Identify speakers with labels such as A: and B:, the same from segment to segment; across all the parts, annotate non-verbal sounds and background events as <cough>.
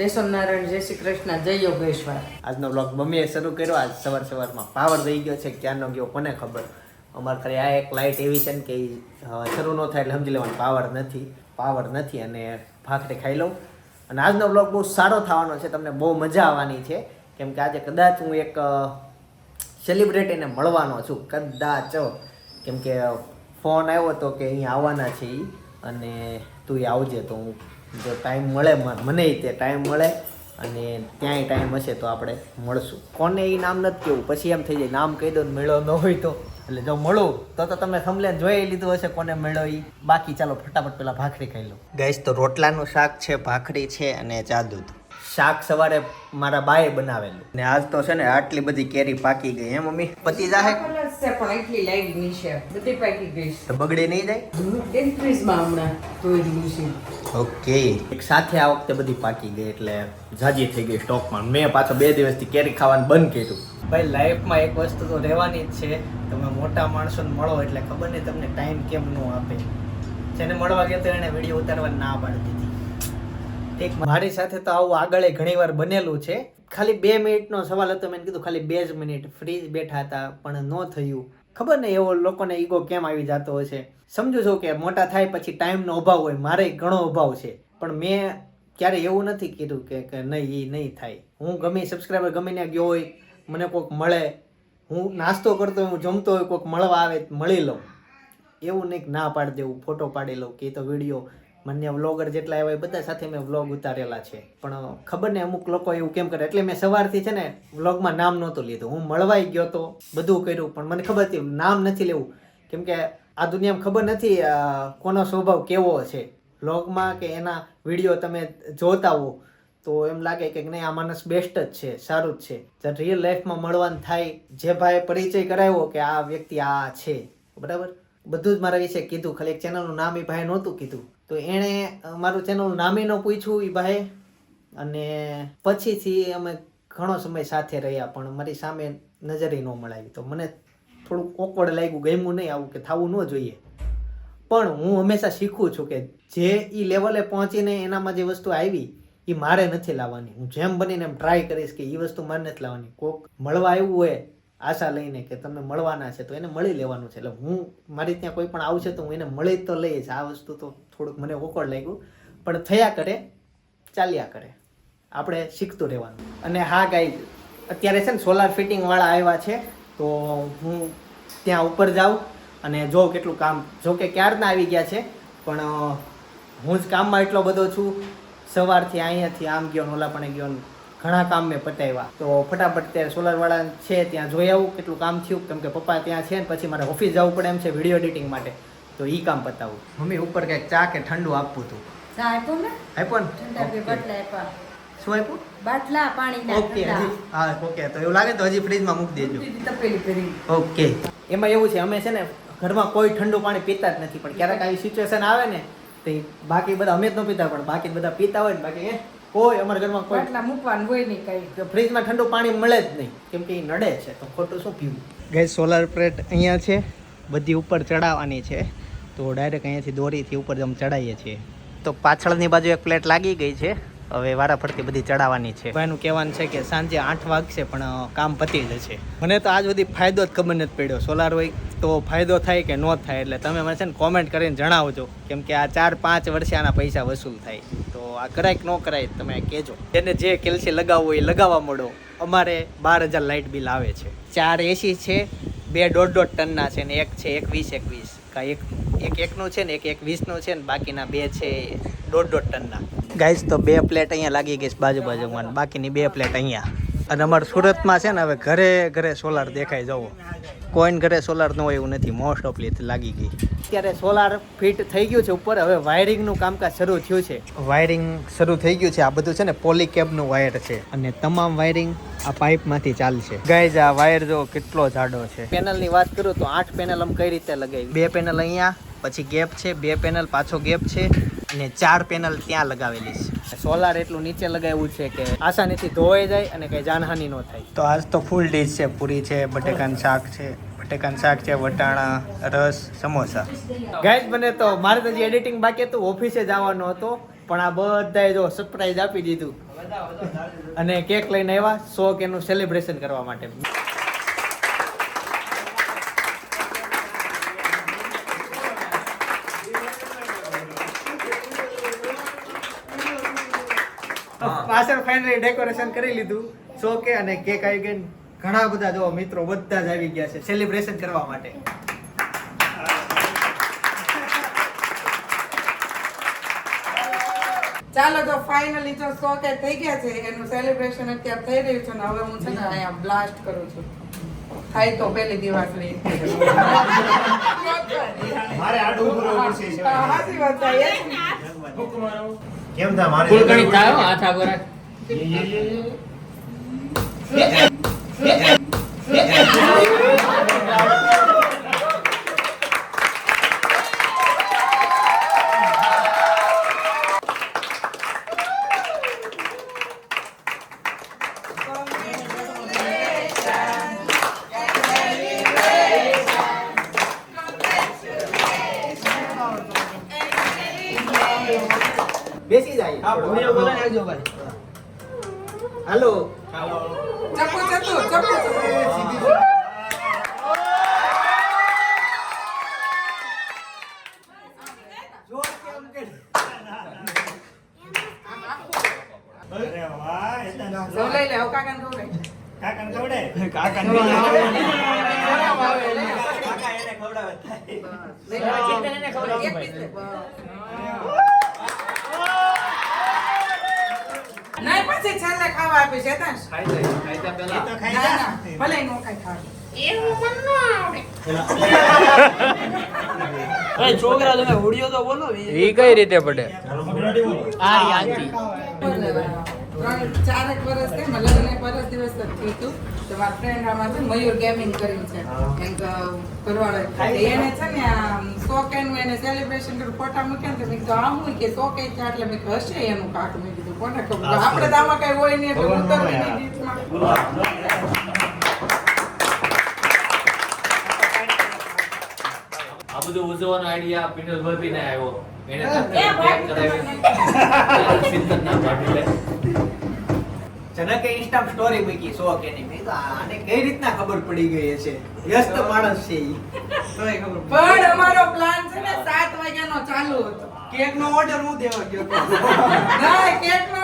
A: જય નારાયણ, જય શ્રી કૃષ્ણ, જય યોગેશ્વર.
B: આજનો બ્લોગ મમ્મીએ શરૂ કર્યો. આજ સવાર સવારમાં પાવર થઈ ગયો છે. ક્યાંનો ગયો કોને ખબર? અમારે ખરે આ એક લાઇટ એવી છે ને કે શરૂ ન થાય એટલે સમજી લેવાનું પાવર નથી. પાવર નથી અને ભાખરે ખાઈ લઉં. અને આજનો બ્લોગ બહુ સારો થવાનો છે. તમને બહુ મજા આવવાની છે. કેમ કે આજે કદાચ હું એક સેલિબ્રિટીને મળવાનો છું. કદાચ. કેમ કે ફોન આવ્યો તો કે અહીંયા આવવાના છે અને તું આવજે તો હું જો ટાઈમ મળે મને તે ટાઈમ મળે અને ત્યાંય ટાઈમ હશે તો આપણે મળશું. કોને એ નામ નથી કેવું? પછી એમ થઈ જાય નામ કહી દો ને મેળો ન હોય તો. એટલે જો મળું તો તો તમે સમલે જોઈ લીધું હશે કોને મેળો એ બાકી ચાલો ફટાફટ પેલા ભાખરી ખાઈ લો ગેસ તો રોટલાનું શાક છે ભાખરી છે અને ચા દૂધ. શાક સવારે મારા બાએ બનાવેલું. ને આજ તો છે ને આટલી બધી કેરી પાકી ગઈ હે મમ્મી? પતી જાહે?
A: છે પણ એટલી લાઈટની છે. બધી પાકી ગઈ
B: છે. બગડે નહીં જાય?
A: છે એકત્રીસમાં હમણાં ધોયેલું છે.
B: ઓકે. એક સાથે આ વખતે બધી પાકી ગઈ એટલે જાજી થઈ ગઈ સ્ટોકમાં. મેં પાછો બે દિવસથી કેરી ખાવાનું બંધ કર્યું. ભાઈ લાઈફમાં એક વસ્તુ તો રહેવાની જ છે. તમે મોટા માણસોને મળો એટલે ખબર નહીં તમને ટાઈમ કેમ ન આપે. જેને મળવા ગયો તો એને વીડિયો ઉતારવા ના પાડી દીધી. એક મારી સાથે તો આવું આગળ ઘણી વાર બનેલું છે. ખાલી બે મિનિટનો સવાલ હતો, મેં કીધું ખાલી બે જ મિનિટ ફ્રી બેઠા હતા, પણ ન થયું. ખબર નહીં એવો લોકોને ઈગો કેમ આવી જતો હશે સમજુ છું કે મોટા થાય પછી ટાઈમનો અભાવ હોય, મારે ઘણો અભાવ છે. પણ મેં ક્યારે એવું નથી કીધું કે કે નહીં એ નહીં થાય. હું ગમે સબસ્ક્રાઈબર ગમે ત્યાં ગયો હોય, મને કોઈક મળે. હું નાસ્તો કરતો હોય, હું જમતો હોય કોઈક મળવા આવે મળી લઉં. એવું નહીં ના પાડી દેવું ફોટો પાડી લઉં, કે તો વીડિયો માન્ય વ્લોગર જેટલા એવા બધા સાથે મેં વ્લોગ ઉતારેલા છે. પણ ખબર ને અમુક લોકો એવું કેમ કરે. એટલે મેં સવારથી છે ને વ્લોગમાં નામ નહોતું લીધું. હું મળવાઈ ગયો તો બધું કર્યું, પણ મને ખબર હતી, નામ નથી લેવું. કેમ કે આ દુનિયામાં ખબર નથી કોનો સ્વભાવ કેવો છે. વ્લોગમાં કે એના વીડિયો તમે જોતા હો, તો એમ લાગે કે નહીં, આ માણસ બેસ્ટ જ છે, સારું જ છે. રિયલ લાઈફમાં મળવાનું થાય, જે ભાઈ પરિચય કરાવ્યો કે આ વ્યક્તિ આ છે. બરાબર? બધું જ મારા વિશે કીધું. ખાલી એક ચેનલનું નામ એ ભાઈ નહોતું કીધું. તો એણે મારું ચેનલ નામે ન પૂછ્યું એ ભાઈ. અને પછીથી અમે ઘણો સમય સાથે રહ્યા, પણ મારી સામે નજરે ન મળાવી. તો મને થોડુંક ઓકવર્ડ લાગ્યું, ગમ્યું નહીં આવું કે થવું ન જોઈએ. પણ હું હંમેશા શીખું છું કે જે એ લેવલે પહોંચીને એનામાં જે વસ્તુ આવી એ મારે નથી લાવવાની. હું જેમ બનીને એમ ટ્રાય કરીશ કે એ વસ્તુ મારે નથી લાવવાની. કોક મળવા આવ્યું હોય આશા લઈને કે તમે મળવાના છે, તો એને મળી લેવાનું છે. એટલે હું, મારી ત્યાં કોઈ પણ આવશે તો હું એને મળી તો જ આ વસ્તુ તો થોડુંક મને ઓકળ લાગ્યું. પણ થયા કરે, ચાલ્યા કરે. આપણે શીખતું રહેવાનું. અને હા ગાઈ અત્યારે છે ને સોલાર ફિટિંગ વાળા આવ્યા છે, તો હું ત્યાં ઉપર જાઉં અને જોઉં કેટલું કામ, જો કે ક્યારના આવી ગયા છે, પણ હું જ કામમાં એટલો બધો છું. સવારથી અહીંયાથી આમ ગયો ને ઓલા પણ ગયો ઘણા કામ મેં પતાવ્યા તો ફટાફટ ત્યારે સોલરવાળા છે ત્યાં જોઈ આવું કેટલું કામ થયું. કેમ કે પપ્પા ત્યાં છે ને પછી મારે ઓફિસ જવું પડે એમ છે વીડિયો એડિટિંગ માટે. તો એ કામ પતાવું. મમ્મી ઉપર કંઈક ચા કે ઠંડુ આપવું હતું
A: ચા આપ્યો ને?
B: આપ્યો ને? શું આપ્યું?
A: બાટલા પાણીના
B: ઓકે હા ઓકે તો એવું લાગે તો હજી ફ્રીજમાં મૂકી દેજો.
A: તપેલી કરી
B: ઓકે એમાં એવું છે અમે છે ને ઘરમાં કોઈ ઠંડુ પાણી પીતા જ નથી. પણ ક્યારેક આવી સિચ્યુએશન આવે ને તો બાકી બધા અમે જ ન પીતા પણ બાકી બધા પીતા હોય ને બાકી કોઈ અમારા ઘરમાં કોઈ
A: એટલા મૂકવાનું હોય નહીં કઈ.
B: તો ફ્રીજમાં ઠંડુ પાણી મળે જ નહીં. કેમ કે એ નડે છે તો ખોટું શું પીવું? ગઈ સોલાર પ્લેટ અહીંયા છે બધી ઉપર ચડાવવાની છે. તો ડાયરેક્ટ અહીંયાથી દોરીથી ઉપર જ અમે ચડાવીએ છીએ. તો પાછળની બાજુ એક પ્લેટ લાગી ગઈ છે. હવે વારાફરતી બધી ચડાવવાની છે. ભાઈનું કહેવાનું છે કે સાંજે આઠ વાગશે, પણ કામ પતી જશે મને તો આજ બધી ફાયદો જ ખબર નથી પડ્યો. સોલાર હોય તો ફાયદો થાય કે ન થાય? એટલે તમે મને છે ને કોમેન્ટ કરીને જણાવજો. કેમ કે આ ચાર, પાંચ વર્ષે આના પૈસા વસૂલ થાય. તો આ કરાય કે ન કરાય તમે કહેજો. જેને જે કેલ્સી લગાવવું એ લગાવવા મળો. અમારે બાર હજાર લાઇટ બિલ આવે છે. ચાર એસી છે, બે દોઢ દોઢ ટનના છે ને એક છે, એક વીસ એકવીસ કાંઈ એક એક એકનું છે ને એક એક વીસનું છે ને બાકીના બે છે દોઢ દોઢ ટનના. ગાઈસ તો બે પ્લેટ અહીંયા લાગી ગઈ છે બાજુ બાજુમાં બાકીની બે પ્લેટ અહીંયા. અને અમારા સુરતમાં છે ને હવે ઘરે ઘરે સોલાર દેખાઈ જવો કોઈને ઘરે સોલાર ન હોય એવું નથી મોસ્ટ ઓફલી લાગી ગઈ. અત્યારે સોલાર ફિટ થઈ ગયું છે ઉપર હવે વાયરિંગનું કામકાજ શરૂ થયું છે. વાયરિંગ શરૂ થઈ ગયું છે. આ બધું છે ને પોલીકેબનું વાયર છે. અને તમામ વાયરિંગ આ પાઇપમાંથી ચાલશે. ગાઈઝ આ વાયર જો કેટલો જાડો છે. પેનલની વાત કરું તો આઠ પેનલ આમ કઈ રીતે લગાવી? બે પેનલ અહીંયા પછી ગેપ છે બે પેનલ પાછો ગેપ છે. અને ચાર પેનલ ત્યાં લગાવેલી છે. સોલાર એટલું નીચે લગાવ્યું છે કે આસાનીથી ધોવાઈ જાય અને કઈ જાનહાનિ ન થાય. તો આજ તો ફૂલ ડીશ છે પૂરી છે બટેકાનું શાક છે બટેકાનું શાક છે વટાણા રસ સમોસા. ગાઈસ મને તો મારે તો જે એડિટિંગ બાકી હતું ઓફિસે જવાનો હતો પણ આ બધાએ જો સરપ્રાઈઝ આપી દીધું. અને કેક લઈને આવ્યા સો કેનું સેલિબ્રેશન કરવા માટે. પાછળ ફાઇનલી ડેકોરેશન કરી લીધું. સો કે અને કેક આવી ગઈ. ઘણા બધા જો મિત્રો બધા જ આવી ગયા છે સેલિબ્રેશન કરવા માટે.
C: ચાલો તો ફાઇનલી જો સો કે થઈ ગયા છે એનું સેલિબ્રેશન અત્યારે થઈ રહ્યું છે ને હવે હું છે ને અહીંયા બ્લાસ્ટ કરું છું. થાય તો પહેલી દિવાળી
D: મારે આડું ઊભું રહેવું પડશે.
C: હા, વાત છે.
D: કેમ થા મારે
B: ફૂલકણી થાય હાથ આગળ રાખ. બેસી જાય. હાલો.
C: ચપ્પુ ચપ્પુ ચપ્પુ ચપ્પુ
D: વાહ, એ તો
C: છેલ્લે ખાવા આપી છે તને ખાઈ લે.
D: ખાઈ જા
C: બરાબર, આવે, લે. લઈ લે. એક piece લે. નહીં પછી છેલ્લે ખાવા
D: એ તો ખાઈ
C: ના,
D: જા.
C: ના, ભલે નો કાંઈ ખાવા. <laughs>
B: ઈ કઈ રીતે પડે
C: ત્રણ ચારેક વર્ષ મારા લગ્ન એક વર્ષ દિવસ જ થયું હતું તો મારા ફ્રેન્ડ આમાં છે મયુર ગેમિંગ કરીને છે. એમ તો કરવાળો એને છે ને આ એનું એને સેલિબ્રેશન કર્યું ફોટા મૂક્યા ને તો મેં કીધું આ હું કે સોકે છે. એટલે મેં કીધું હશે એનું કાક મેં કીધું કોને ખબર? આપણે તો આમાં કઈ હોય નહીં એટલે ઉતરવી નહીં
E: આ. બધું ઉજવવાનો આઈડિયા પિનલ ભાભી ને આવ્યો. એને ચિંતન ના લે.
B: જનકે ઇન્સ્ટા સ્ટોરી મૂકી સો કે નહીં. મેં તો આને કઈ રીતના ખબર પડી ગઈ છે? વ્યસ્ત માણસ છે ઈ. તોય ખબર
C: પણ અમારો પ્લાન છે ને 7 વાગ્યાનો ચાલુ હતો.
B: કેક નો ઓર્ડર હું દેવા ગયો.
C: ના કેક નો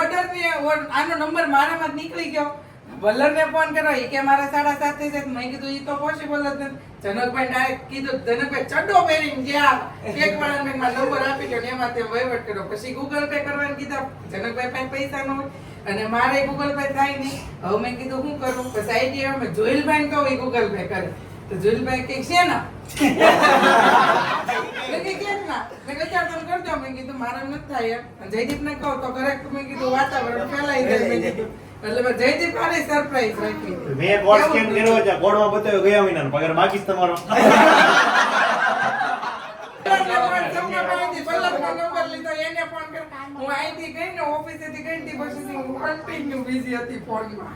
C: ઓર્ડર ને આનો નંબર મારામાં જ નીકળી ગયો. વલ્લર ને ફોન કર્યો એ કે મારા સાડા સાત થઈ જાય મેં કીધું એ તો પોસિબલ જ નથી. જનકભાઈ ડાયરેક્ટ કીધું જનકભાઈ ચડ્ડો પહેરીને ગયા. કેક વાળાને મેં નંબર આપી ગયો એમાં તે વહીવટ કર્યો. પછી ગૂગલ પે કરવાનું કીધા. જનકભાઈ પાસે પૈસા ન હોય. અને મારે ગૂગલ પે થાય નહીં. હવે મેં કીધું શું કરું? પછી આઈડિયા મેં જોઈલભાઈ કહું એ ગૂગલ પે કરે. તો જોઈલભાઈ કે છે ના? મેં કીધું <laughs> હું અહીંથી ગઈ ને ઓફિસેથી ગઈ ને હું હતી ફોનમાં.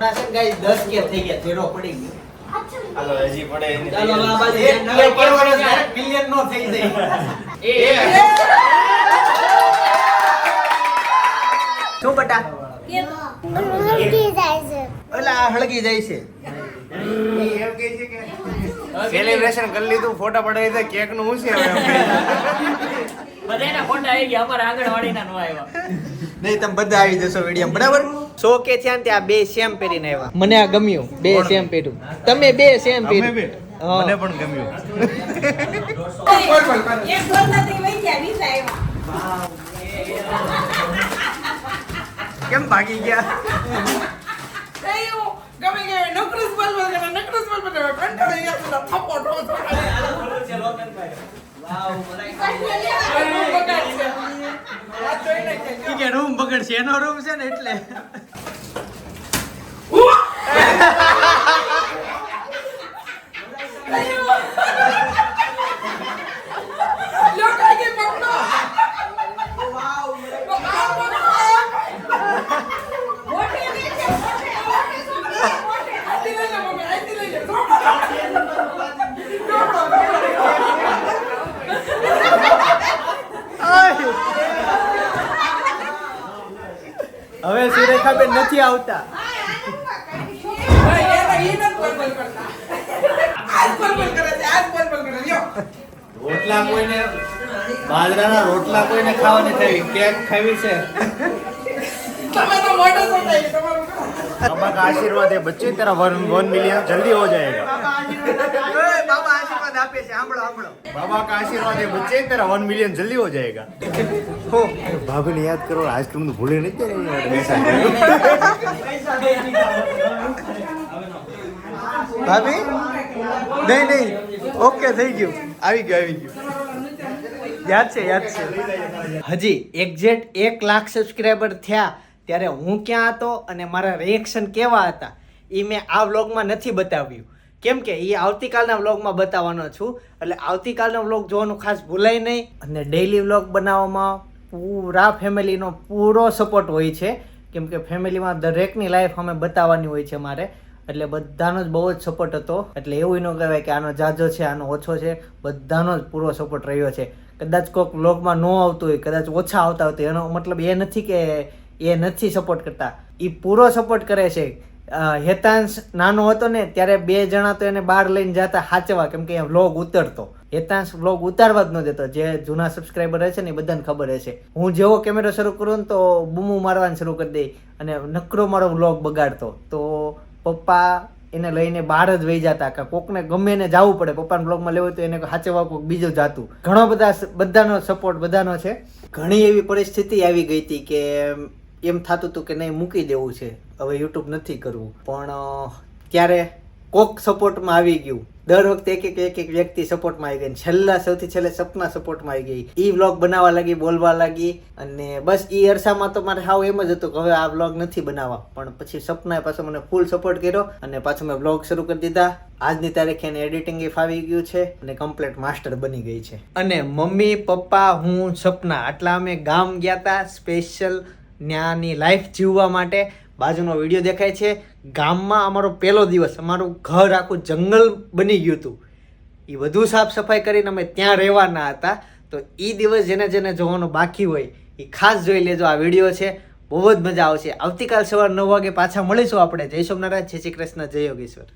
B: 10 <laughs> <laughs> કે થઈ ગયા zero પડી ગયો.
D: હાલો હજી પડે
B: નો થઈ જાય. શું બટા. ઓલા હળગી જાય છે.
D: ઈ એમ કહે છે કે
B: સેલિબ્રેશન કરી લીધું ફોટા પડાવી દે કેકનું હું છે
E: બધાના ફોટા આવી ગયા અમારા આંગણવાડીના નો આવ્યા.
B: નહીં તમે બધા આવી જશો વીડિયો બરાબર? સો કે છે ને ત્યાં બે સેમ પહેરીને આવ્યા. મને આ ગમ્યું બે સેમ પહેર્યું. તમે બે સેમ પહેર્યું.
D: મને પણ ગમ્યું.
B: કેમ ભાગી ગયા
C: કયું? ગમે નકરસ બોલ બોલ કરે, નકરું જ બોલ કરે. કંટાળી ગયા થપ્પો રૂમ
B: બગડશે એનો રૂમ છે ને એટલે
C: લો, કાંઈ કે પકડો.
B: હવે સુરેખાબેન નથી આવતા
C: ભાઈ, એને ઈ નથી બોલ બોલ કરતા. આજ બોલ બોલ કરે છે, આજ બોલ બોલ કરે નથી આવતા.
B: રોટલા કોઈને બાજરાના રોટલા કોઈને ખાવાની થઈ કેક ખાવી છે?
C: તમારા
D: આશીર્વાદ હે બચ્ચે તારા વન વન મિલિયન જલ્દી
B: હો જાયેગા. આપે છે સાંભળો સાંભળો.
D: બાબા કા આશીર્વાદ એ બચ્ચે તેરા 1 મિલિયન જલ્દી હો જાયેગા. હો. ભાભી ને યાદ કરો આજ તું ભૂલે નહીં ત્યારે
B: ભાભી? નહીં નહીં. ઓકે થઈ ગયું. આવી ગયું આવી ગયું. યાદ છે યાદ છે. હજી એક્ઝેક્ટ એક લાખ સબસ્ક્રાઈબર થયા ત્યારે હું ક્યાં હતો અને મારા રિએક્શન કેવા હતા એ મેં આ વ્લોગમાં નથી બતાવ્યું. કેમ કે એ આવતીકાલના વ્લોગમાં બતાવવાનો છું. એટલે આવતીકાલનો વ્લોગ જોવાનું ખાસ ભૂલાય નહીં. અને ડેઈલી વ્લોગ બનાવવામાં પૂરા ફેમિલીનો પૂરો સપોર્ટ હોય છે. કેમ કે ફેમિલીમાં દરેકની લાઈફ અમે બતાવવાની હોય છે મારે. એટલે બધાનો જ બહુ જ સપોર્ટ હતો. એટલે એવું ન કહેવાય કે આનો જાજો છે, આનો ઓછો છે. બધાનો જ પૂરો સપોર્ટ રહ્યો છે. કદાચ કોઈક વ્લોગમાં ન આવતું હોય, કદાચ ઓછા આવતા હોય એનો મતલબ એ નથી કે એ નથી સપોર્ટ કરતા. એ પૂરો સપોર્ટ કરે છે. હેતાંશ નાનો હતો ને, ત્યારે બે જણા તો એને બહાર લઈને જતા હાચવા, કેમ કે વ્લોગ ઉતરતો. હેતાંશ વ્લોગ ઉતારવા જ ન દેતો, જે જૂના સબસ્ક્રાઈબર હશે ને એ બધાને ખબર હશે. હું જેવો કેમેરો શરૂ કરું ને તો બૂમો મારવાનું શરૂ કરી દઈ અને નકરો મારો વ્લોગ બગાડતો. તો પપ્પા એને લઈને બહાર જ વહી જતા, કે કોકને ગમે એને જવું પડે. પપ્પાને બ્લોગમાં લેવું તો એને હાચવા કોઈક બીજું જાતું. ઘણો બધા બધાનો સપોર્ટ બધાનો છે. ઘણી એવી પરિસ્થિતિ આવી ગઈ હતી કે એમ થતું હતું કે નહીં, મૂકી દેવું છે. હવે યુટ્યુબ નથી કરવું. પણ ત્યારે કોક સપોર્ટમાં આવી ગયું. દર વખતે એક એક એક એક વ્યક્તિ સપોર્ટમાં આવી ગઈ. છેલ્લા, સૌથી છેલ્લે સપના સપોર્ટમાં આવી ગઈ. એ વ્લોગ બનાવવા લાગી, બોલવા લાગી. અને બસ એ અરસામાં તો મારે હાવ એમ જ હતું કે હવે આ વ્લોગ નથી બનાવવા. પણ પછી સપનાએ પાછો મને ફૂલ સપોર્ટ કર્યો અને પાછું મેં વ્લોગ શરૂ કરી દીધા. આજની તારીખે એને એડિટિંગ એ ફાવી ગયું છે અને કમ્પ્લીટ માસ્ટર બની ગઈ છે. અને મમ્મી, પપ્પા, હું, સપના. આટલા અમે ગામ ગયા હતા સ્પેશિયલ ન્યાની લાઈફ જીવવા માટે બાજુનો વીડિયો દેખાય છે. ગામમાં અમારો પહેલો દિવસ, અમારું ઘર આખું જંગલ બની ગયું હતું. એ વધુ સાફ સફાઈ કરીને અમે ત્યાં રહેવાના હતા. તો એ દિવસ જેને જેને જોવાનું બાકી હોય એ ખાસ જોઈ લેજો. આ વીડિયો છે, બહુ જ મજા આવશે. આવતીકાલ સવાર નવ વાગે પાછા મળીશું આપણે. જય સોમનારાયણ, જય શ્રી કૃષ્ણ, જય યોગેશ્વર.